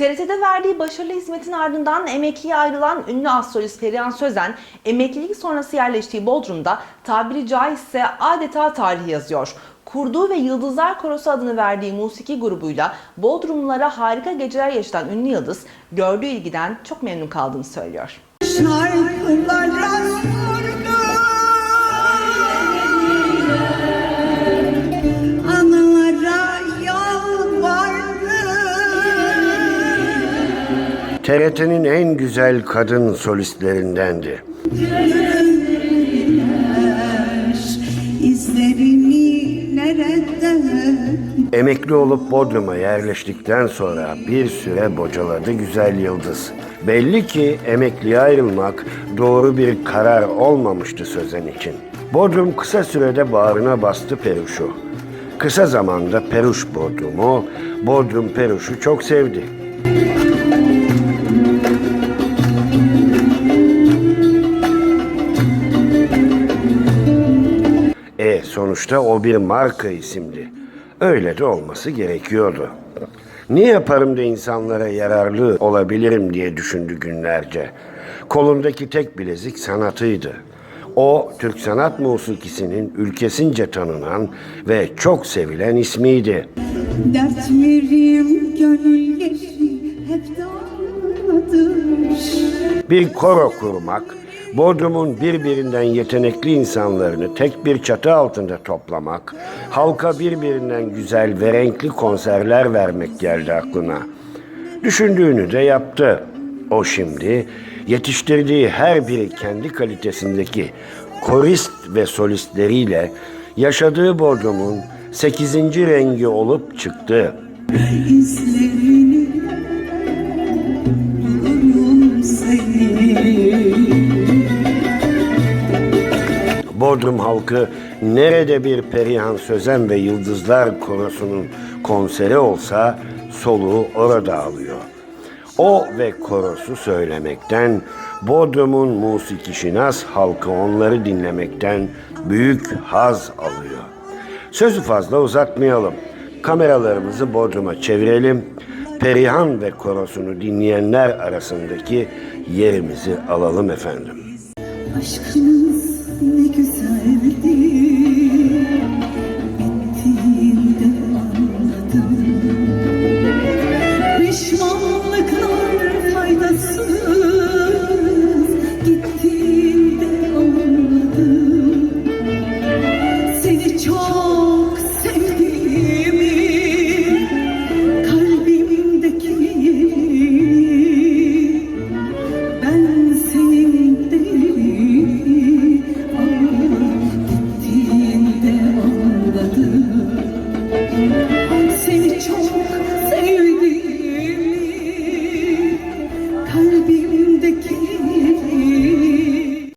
TRT'de verdiği başarılı hizmetin ardından emekliye ayrılan ünlü astrolist Perihan Sözen, emeklilik sonrası yerleştiği Bodrum'da tabiri caizse adeta tarih yazıyor. Kurduğu ve Yıldızlar Korosu adını verdiği musiki grubuyla Bodrumlulara harika geceler yaşatan ünlü yıldız, gördüğü ilgiden çok memnun kaldığını söylüyor. Şarkılara TRT'nin en güzel kadın solistlerindendi. Emekli olup Bodrum'a yerleştikten sonra bir süre bocaladı güzel yıldız. Belli ki emekliye ayrılmak doğru bir karar olmamıştı Sözen için. Bodrum kısa sürede bağrına bastı Peruş'u. Kısa zamanda Peruş Bodrum'u, Bodrum Peruş'u çok sevdi. Sonuçta o bir marka isimdi. Öyle de olması gerekiyordu. Ne yaparım da insanlara yararlı olabilirim diye düşündü günlerce. Kolundaki tek bilezik sanatıydı. O Türk sanat musikisinin ülkesince tanınan ve çok sevilen ismiydi. Dertlerim gönülleri hep Bir koro kurmak, Bodrum'un birbirinden yetenekli insanlarını tek bir çatı altında toplamak, halka birbirinden güzel ve renkli konserler vermek geldi aklına. Düşündüğünü de yaptı. O şimdi yetiştirdiği her biri kendi kalitesindeki korist ve solistleriyle yaşadığı Bodrum'un 8. rengi olup çıktı. Bodrum halkı nerede bir Perihan Sözen ve Yıldızlar Korosu'nun konseri olsa soluğu orada alıyor. O ve korosu söylemekten, Bodrum'un musikişinas halkı onları dinlemekten büyük haz alıyor. Sözü fazla uzatmayalım. Kameralarımızı Bodrum'a çevirelim. Perihan ve korosunu dinleyenler arasındaki yerimizi alalım efendim. Aşkınız ne